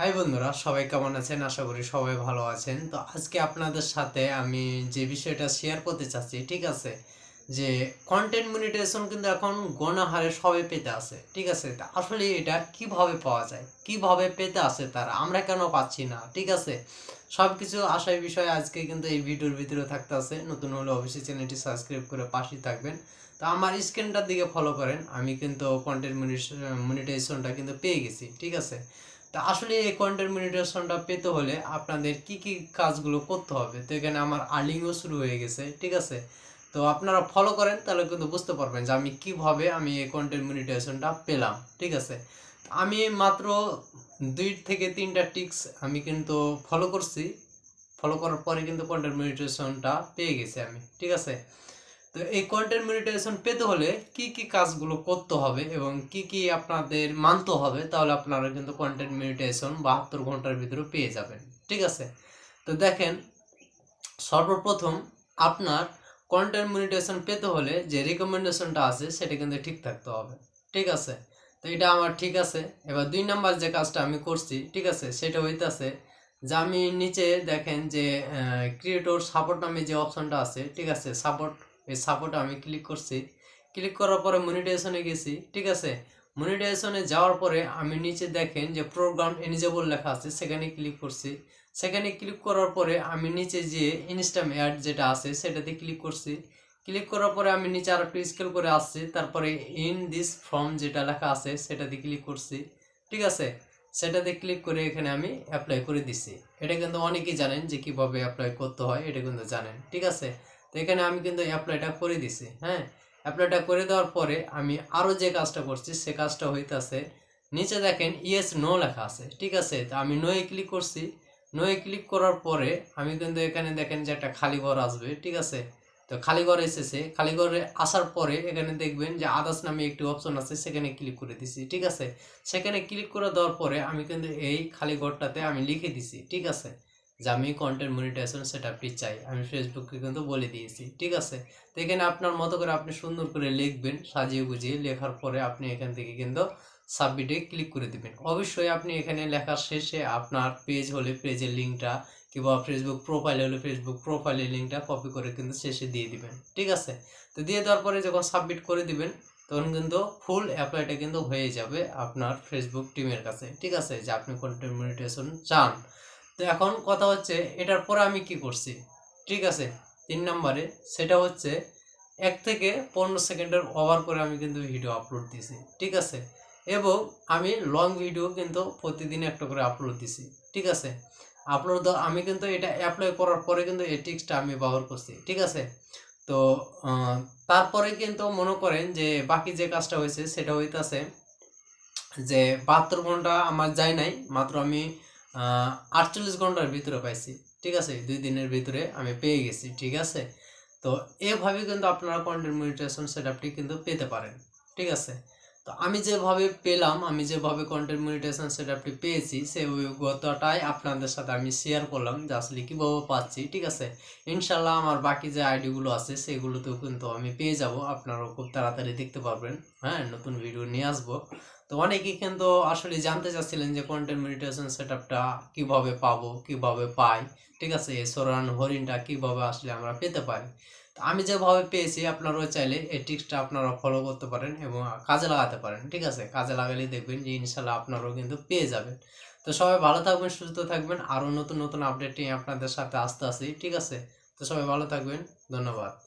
High বন্ধুরা, সবাই কেমন আছেন? আশা করি সবাই ভালো আছেন। তো আজকে আপনাদের সাথে আমি যে বিষয়টা শেয়ার করতে চাচ্ছি, ঠিক আছে? যে কন্টেন্ট মনিটাইজেশন কিন্তু এখন গণহারে সবাই পেতে আছে, ঠিক আছে? আসলে এটা কীভাবে পাওয়া যায়? কীভাবে পেতে আছে তারা? আমরা কেন পাচ্ছি না? ঠিক আছে? সব কিছু আশায় বিষয় আজকে কিন্তু এই ভিডিওর ভিতরে থাকতে আছে। নতুন হলে অবশ্যই চ্যানেলটি সাবস্ক্রাইব করে পাশেই থাকবেন। তো আমার স্ক্রিনটার দিকে ফলো করেন। আমি কিন্তু কন্টেন্ট মনিটাইজেশনটা কিন্তু পেয়ে গেছি, ঠিক আছে? তা আসলে এই কন্টেন্ট মনিটাইজেশনটা পেতে হলে আপনাদের কি কি কাজগুলো করতে হবে? তো এখানে আমার আর্নিংও শুরু হয়ে গেছে, ঠিক আছে? তো আপনারা ফলো করেন, তাহলে কিন্তু বুঝতে পারবেন যে আমি কীভাবে আমি এই কন্টেন্ট মনিটাইজেশনটা পেলাম, ঠিক আছে? আমি মাত্র দুই থেকে তিনটা টিক্স আমি কিন্তু ফলো করছি। ফলো করার পরে কিন্তু কন্টেন্ট মনিটাইজেশনটা পেয়ে গেছি আমি, ঠিক আছে? তো এই কন্টেন্ট মনিটাইজেশন পেতে হলে কি কি কাজগুলো করতে হবে এবং কি কি আপনাদের মানতে হবে, তাহলে আপনারা কিন্তু কন্টেন্ট মনিটাইজেশন বাহাত্তর ঘণ্টার ভিতরে পেয়ে যাবেন। ঠিক আছে? তো দেখেন, সর্বপ্রথম আপনার কন্টেন্ট মনিটাইজেশন পেতে হলে যে রিকমেন্ডেশনটা আছে, সেটা কিন্তু ঠিক থাকতে হবে। ঠিক আছে? তো এটা আমার ঠিক আছে। এবার দুই নাম্বার যে কাজটা আমি করছি, ঠিক আছে? সেটা হইতাছে যে আমি নিচে দেখেন যে ক্রিয়েটর সাপোর্ট নামে যে অপশনটা আছে, ঠিক আছে? সাপোর্ট এই সাপোর্টে আমি ক্লিক করছি। ক্লিক করার পরে মনিটাইজেশনে গেছি, ঠিক আছে? মনিটাইজেশনে যাওয়ার পরে আমি নিচে দেখেন যে প্রোগ্রাম এনিজেবল লেখা আছে, সেখানে ক্লিক করছি। সেখানে ক্লিক করার পরে আমি নিচে যে ইনস্টাম অ্যাড যেটা আছে, সেটাতে ক্লিক করছি। ক্লিক করার পরে আমি নিচে আর একটু স্কেল করে আসছি, তারপরে ইন দিস ফর্ম যেটা লেখা আছে, সেটাতে ক্লিক করছি, ঠিক আছে? সেটাতে ক্লিক করে এখানে আমি অ্যাপ্লাই করে দিছি। এটা কিন্তু অনেকেই জানেন যে কীভাবে অ্যাপ্লাই করতে হয়, এটা কিন্তু জানেন, ঠিক আছে? তো এখানে আমি কিন্তু অ্যাপ্লাইটা করে দিছি হ্যাঁ? অ্যাপ্লাইটা করে দেওয়ার পরে আমি আরও যে কাজটা করছি, সে কাজটা হইতাছে, নিচে দেখেন ইয়েস নো লেখা আছে, ঠিক আছে? তো আমি নোয়ে ক্লিক করছি নোয়ে ক্লিক করার পরে আমি কিন্তু এখানে দেখেন যে একটা খালি ঘর আসবে, ঠিক আছে? তো খালি ঘর এসেছে, খালি ঘরে আসার পরে এখানে দেখবেন যে আদার্স নামে একটি অপশন আছে, সেখানে ক্লিক করে দিছি, ঠিক আছে? সেখানে ক্লিক করে দেওয়ার পরে আমি কিন্তু এই খালি ঘরটাতে আমি লিখে দিছি, ঠিক আছে? যে আমি কন্টেন্ট মনিটাইজেশন সেটআপটি চাই, আমি ফেসবুককে কিন্তু বলে দিয়েছি, ঠিক আছে? তো এখানে আপনার মতো করে আপনি সুন্দর করে লিখবেন, সাজিয়ে গুজিয়ে লেখার পরে আপনি এখান থেকে কিন্তু সাবমিটে ক্লিক করে দিবেন। অবশ্যই আপনি এখানে লেখার শেষে আপনার পেজ হলে পেজের লিঙ্কটা কিংবা ফেসবুক প্রোফাইল হলে ফেসবুক প্রোফাইলের লিঙ্কটা কপি করে কিন্তু শেষে দিয়ে দিবেন, ঠিক আছে? তো দিয়ে দেওয়ার পরে যখন সাবমিট করে দিবেন, তখন কিন্তু ফুল অ্যাপ্লাইটা কিন্তু হয়ে যাবে আপনার ফেসবুক টিমের কাছে, ঠিক আছে? যে আপনি কন্টেন্ট মনিটাইজেশন চান। তো এখন কথা হচ্ছে, এটার পরে আমি কি করছি? ঠিক আছে, তিন নম্বরে সেটা হচ্ছে, এক থেকে পনেরো সেকেন্ডের ওভার করে আমি কিন্তু ভিডিও আপলোড দিছি ঠিক আছে? এবং আমি লং ভিডিও কিন্তু প্রতিদিন একটা করে আপলোড দিছি ঠিক আছে? আপলোড আমি কিন্তু এটা অ্যাপ্লাই করার পরে কিন্তু এই টিক্সটা আমি ব্যবহার করছি, ঠিক আছে? তো তারপরে কিন্তু মনে করেন যে বাকি যে কাজটা হয়েছে সেটা হইতাছে যে বাহাত্তর ঘণ্টা আমার যায় নাই, মাত্র আমি আটচল্লিশ ঘণ্টার ভিতরে পাইছি, ঠিক আছে? দুই দিনের ভিতরে আমি পেয়ে গেছি, ঠিক আছে? তো এভাবে কিন্তু আপনারা কন্টেন্ট মনিটাইজেশন সেটআপটি কিন্তু পেতে পারেন, ঠিক আছে? তো আমি যেভাবে পেলাম, আমি যেভাবে কন্টেন্ট মনিটাইজেশন সেটআপটি পেয়েছি সেই অভিজ্ঞতাটাই আপনাদের সাথে আমি শেয়ার করলাম যে আসলে কীভাবে পাচ্ছি, ঠিক আছে? ইনশাল্লাহ আমার বাকি যে আইডিগুলো আছে, সেগুলোতেও কিন্তু আমি পেয়ে যাব। আপনারাও খুব তাড়াতাড়ি দেখতে পারবেন। হ্যাঁ নতুন ভিডিও নিয়ে আসব। তো অনেকেই কিন্তু আসলে জানতে চাচ্ছিলেন যে কন্টেন্ট মেডিটেশন সেট আপটা কীভাবে পাবো, কীভাবে পাই, ঠিক আছে? সরান হরিণটা কীভাবে আসলে আমরা পেতে পারি? তো আমি যেভাবে পেয়েছি, আপনারাও চাইলে এই টিক্সটা আপনারা ফলো করতে পারেন এবং কাজে লাগাতে পারেন, ঠিক আছে? কাজে লাগালে দেখবেন যে ইনশাল্লাহ আপনারাও কিন্তু পেয়ে যাবেন। তো সবাই ভালো থাকবেন, সুস্থ থাকবেন। আরও নতুন নতুন আপডেট নিয়ে আপনাদের সাথে আসতে আসি ঠিক আছে? তো সবাই ভালো থাকবেন, ধন্যবাদ।